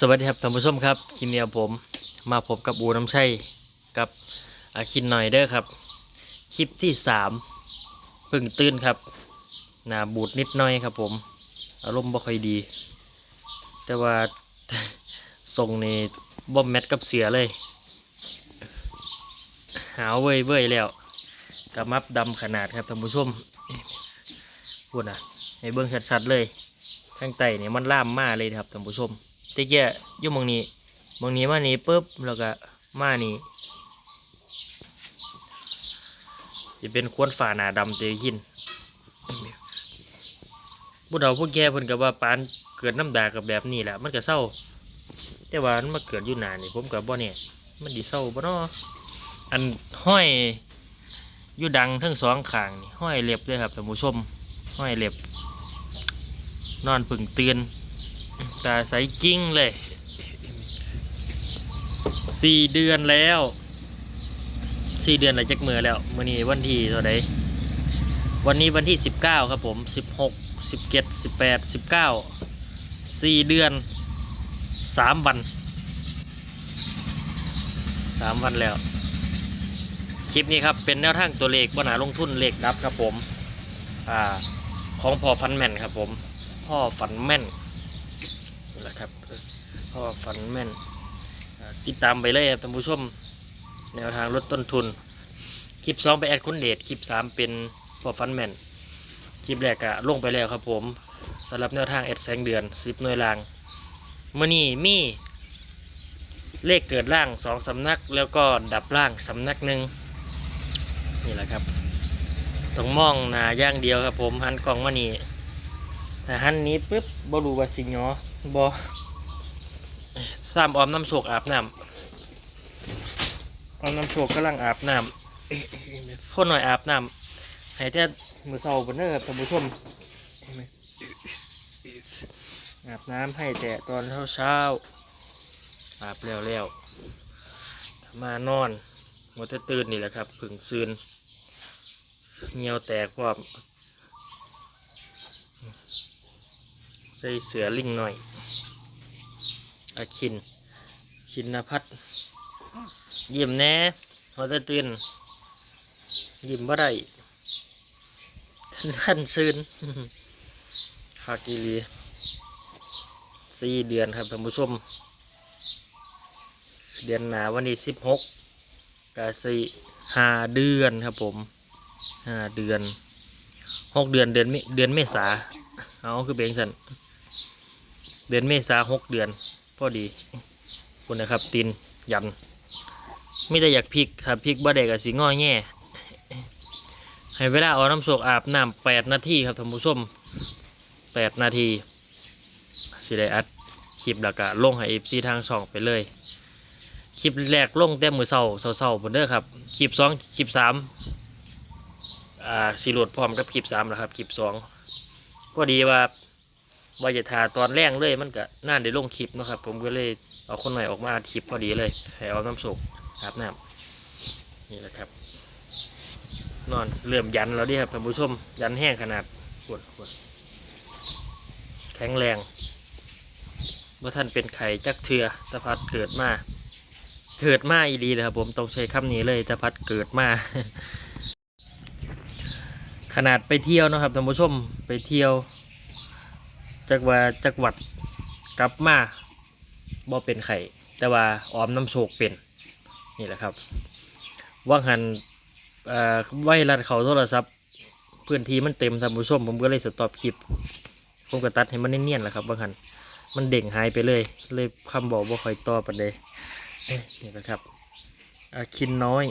สวัสดีครับท่านผู้ชมครับคลิปนี้ผมมาพบกับอูน้ำชัยกับอาคินหน่อยเด้อครับ คลิปที่สามพึ่งตื่นครับหนาบูดนิดหน่อยครับผม อารมณ์บ่ค่อยดี แต่ว่าทรงนี่บ่แมทกับเสือเลย หาวเว้ยเว้ยแล้วกระมับดำขนาดครับท่านผู้ชมพูดนะให้เบิ่งชัดๆเลยข้างใต้เนี่ยมันล่ามมาเลยครับท่านผู้ชม ตะเกียอยู่มองนี้มองนี้มานี่ปุ๊บแล้วก็มานี่จะเป็นควนฝ่าหนาดำเตยหินผู้เฒ่าผู้แก่เพิ่นก็ว่าปานเกิดน้ำดากับแบบนี้แหละมันก็เศร้า แต่ว่ามันมาเกิดอยู่หนานี่ผมกับบ่เนี่ยมันดีเศร้าบ่เนาะอันห้อยอยู่ดังทั้งสองข้างนี่ห้อยเล็บเลยครับท่านผู้ชมห้อยเล็บ นอนผึ่งเตือน ตาใสกิ้งเลยสี่เดือนแล้วสี่เดือนหลังจากเมื่อแล้วมื่อนี้วันที่เท่าไหร่วันนี้วันที่สิบเก้าครับผมสิบหกสิบเจ็ดสิบแปดสิบเก้าสี่เดือนสามวันสามวันแล้ว คลิปนี้ครับเป็นแนวทางตัวเลขปัญหาลงทุนเลขดับครับผม อ่า ของพอฟันแม่นครับผม พ่อฝันแม่น นี่แหละครับเออพ่อฝันแม่นอ่ติดตามไปเลยครับท่านผู้ชมแนวทางลดต้นทุน คลิปสองไปแอดคุณเดชคลิปสามเป็นพ่อฝันแม่นคลิปแรกอะลงไปแล้วครับผมสำหรับแนวทางแอดแสงเดือนสิบหน่วยรางเมื่อนี้มีเลขเกิดล่างสองสำนัก แล้วก็ดับล่างสำนักหนึ่งนี่แหละครับต้องมองหนาย่างเดียวครับผมหันกล้องมานี่ถ้าหันนี้ปุ๊บบรูวาสิงหอ บอสามออมน้ำโชกอาบน้ำออมน้ำโชกกำลังอาบน้ำพ่นหน่อยอาบน้ำให้แต่มือเศร้าบนเด้อรับท่านผู้ชมอาบน้ำให้แต่ตอนเช้าเช้าอาบแล้วแล้วมานอนมัวแต่ตื่นนี่แหละครับผึ่งซืนเหงียวแตกพร้อม ส่เสือลิงหน่อย อาคินชินพัฒยิ้มแน่หัวตะตื่นยิ้มบ่ได้ท่านซื่นฮักอีลีสี่เดือนครับท่านผู้ชม เดือนหนาวันที่สิบหกกาสี่ห้าเดือนครับผมห้าเดือนหกเดือนเดือนมิเดือนเมษาเอาคือเบงสัน เดือนเมษาหกเดือน พอดีคุณนะครับตินยันไม่ได้อยากพริกถ้าพริกบ่ได้กับสีง้อแง่ให้เวลาเอาน้ำโศกอาบน้ำแปดนาทีครับท่านผู้ชมแปดนาทีสิได้อัดคลิปแล้วก็ลงให้เอฟซีทางสองไปเลย คลิปแรกลงแต่มือเสาเสาเสาๆผมเด้อครับ คลิปสองคลิปสามอ่าสีโหลดพร้อมกับคลิปสามแล้วครับ คลิปสองพอดีว่า ว่าจะทาตอนแรกเลยมันก็น่าได้ลงคลิปนะครับ ผมก็เลยเอาคนใหม่ออกมาคลิปพอดีเลยให้เอาน้ำสุกอาบน้ำนี่แหละครับ นอนเริ่มยันแล้วดิครับท่านผู้ชมยันแห้งขนาดปวดปวดแข็งแรงเมื่อท่านเป็นไข่จักเทือตะพัดเกิดมาเกิดมาอีดีเลยครับผมต้องใช้คำนี้เลยตะพัดเกิดมาขนาดไปเที่ยวนะครับท่านผู้ชมไปเที่ยว จักว่าจักหวัดกลับมาบ่เป็นไข่แต่ว่าออมน้ำโชกเป็นนี่แหละครับว่างหันเอ่อไว้รัดเขาโทรศัพท์พื้นที่มันเต็มท่านผู้ชมผมก็เลยสต็อปคลิปผมก็ตัดให้มันเนียนๆแหละครับว่างหันมันเด้งหายไปเลย เลยคำบอกว่าคอยต่อปันเดเอ๊ะนี่แหละครับอาคินน้อย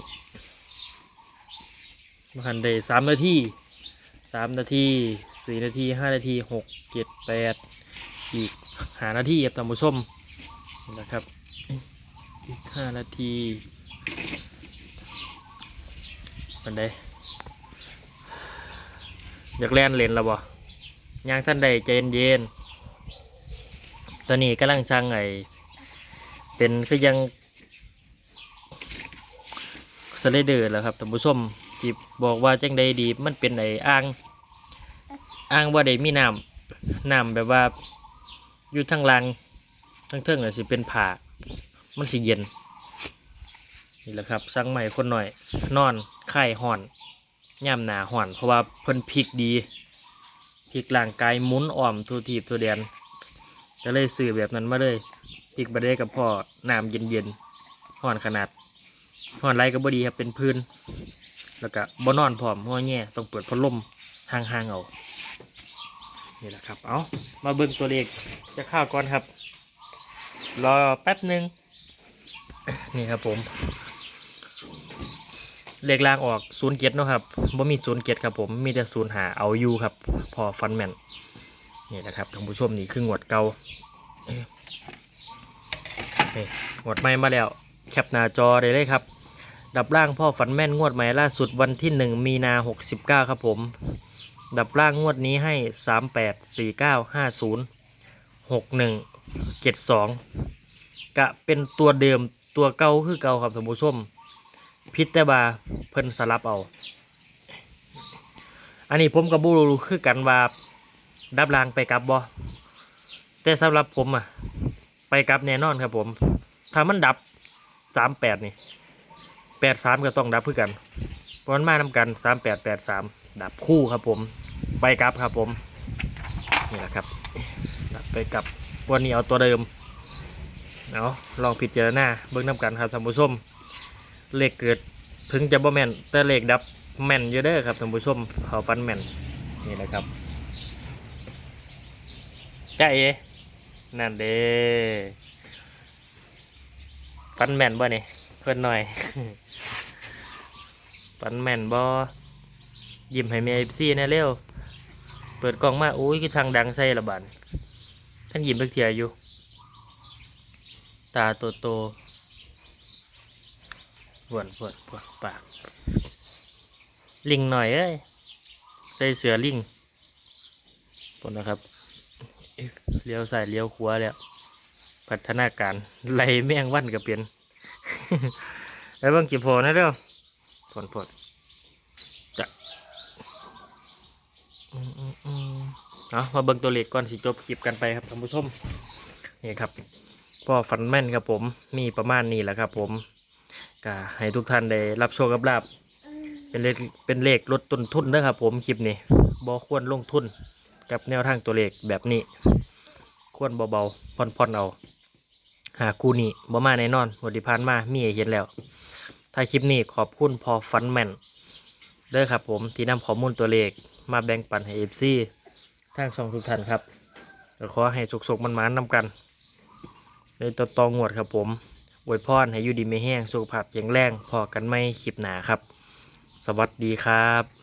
ว่างหันได้สามนาทีสามนาที สี่นาทีห้านาทีหกเจ็ดแปดอีกหานาทีครับท่านผู้ชมนะครับอีกห้านาทีเป็นไดอยากแล่นเลนแล้วบ่ยังท่านใดใจเย็นๆตอนนี้กำลังสร้างไอเป็นคือยังสไลเดอร์แล้วครับท่านผู้ชมที่บอกว่าจังใดดีมันเป็นไอ้อ่าง อ่างว่าได้มีน้ำน้ำแบบว่า อยู่ทางลังทั้งเทิงน่ะสิเป็นผ่ามันสิเย็น นี่แหละครับสั่งใหม่คนหน่อย นอนไข้ห่อนย่ำหนาห่อน เพราะว่าเพิ่นพริกดีพริกร่างกายหมุนอ่อมทูทีบตัวแดนก็เลยซื้อแบบนั้นมาเลยพริกบะเดกับพ่อน้ำเย็นๆห่อนขนาดห่อนไรก็บ่ดีครับเป็นพื้น แล้วก็บ่นอนพร้อมหัวแง่ต้องเปิดพัดลมห่างๆเอา นี่แหละครับ เอามาเบิ่งตัวเลขจะข้าวก่อนครับ รอแป๊บหนึ่งนี่ครับผม เลขล่างออกศูนย์เจ็ดเนาะครับบ่มีศูนย์เจ็ดครับผม มีแต่ศูนย์หาเอาอยู่ครับ พอฟันแมนนี่แหละครับท่านผู้ชมนี่คืองวดเก่านี่งวดใหม่มาแล้ว แคปหน้าจอได้เลยครับ ดับล่างพ่อฝันแม่นงวดใหม่ล่าสุดวันที่หนึ่งมีนาหกสิบเก้าครับผม ดับล่างงวดนี้ให้สามแปดสี่เก้าห้าศูนย์หกหนึ่งเจ็ดสองกะเป็นตัวเดิมตัวเก่าคือเก่าครับท่านผู้ชมพิษแต่บาเพิ่นสลับเอา อันนี้ผมกับบูรู้คือกันว่าดับล่างไปกลับบ่แต่สำหรับผมอะไปกลับแน่นอนครับผม ถ้ามันดับสามแปดนี่แปดสามก็ต้องดับเพื่อกัน เพราะมันมานำกันสามแปดแปดสามดับคู่ครับผมไปกลับครับผมนี่แหละครับดับไปกลับวันนี้เอาตัวเดิมเอาลองพิดเจารณาเบิ้งน้ำกันครับท่านผู้ชมเลขเกิดถึงจะบ่แม่นแต่เลขดับแม่นอยู่เด้อครับท่านผู้ชมเขาฟันแม่นนี่แหละครับจ้าเอนั่นเด้ฟันแม่นบ่นี่เพื่อนหน่อย ฟันแม่นบ่ยิ้มให้เมียเอฟซีแน่เร็ว เปิดกล่องมาโอ้ยคือทางดังใส่ละบาดท่านยิ้มเล็กเทียอยู่ ตาโตโตๆปวดปวดปวดปาก ลิงหน่อยเอ้ยใส่เสือลิงปวดนะครับเลี้ยวใส่เลี้ยวขวาแล้วพัฒนาการไล่แมงวันก็เปลี่ยนแล้บางกี่โพนะเด้อ ปวดปวดจะอืมอืมอืมเอามาเบิ่งตัวเลขก่อนสิจบคลิปกันไปครับท่านผู้ชมนี่ครับพ่อฟันแม่นครับผมมีประมาณนี้แหละครับ ผมก็ให้ทุกท่านได้รับโชคกับลาบเป็นเลขเป็นเลขลดต้นทุนนะครับ ผมคลิปนี้บอควรลงทุนกับแนวทางตัวเลขแบบนี้ ควรเบาๆผ่อนๆเอาหาคู่นี้บ่มาแน่นอนวันที่ผ่านมามีเห็นแล้ว ถ้าคลิปนี้ขอบคุณพอฟันแมนเด้อครับผมที่นำข้อมูลตัวเลขมาแบ่งปันให้เอฟซีทางช่องทุกท่านครับก็ขอให้สุกๆมันมานนำกัน ในตัวตองวดครับผมอวยพรให้อยู่ดีไม่แห้งสุขภาพแข็งแรงพอกันไม่คลิปหนาครับ สวัสดีครับ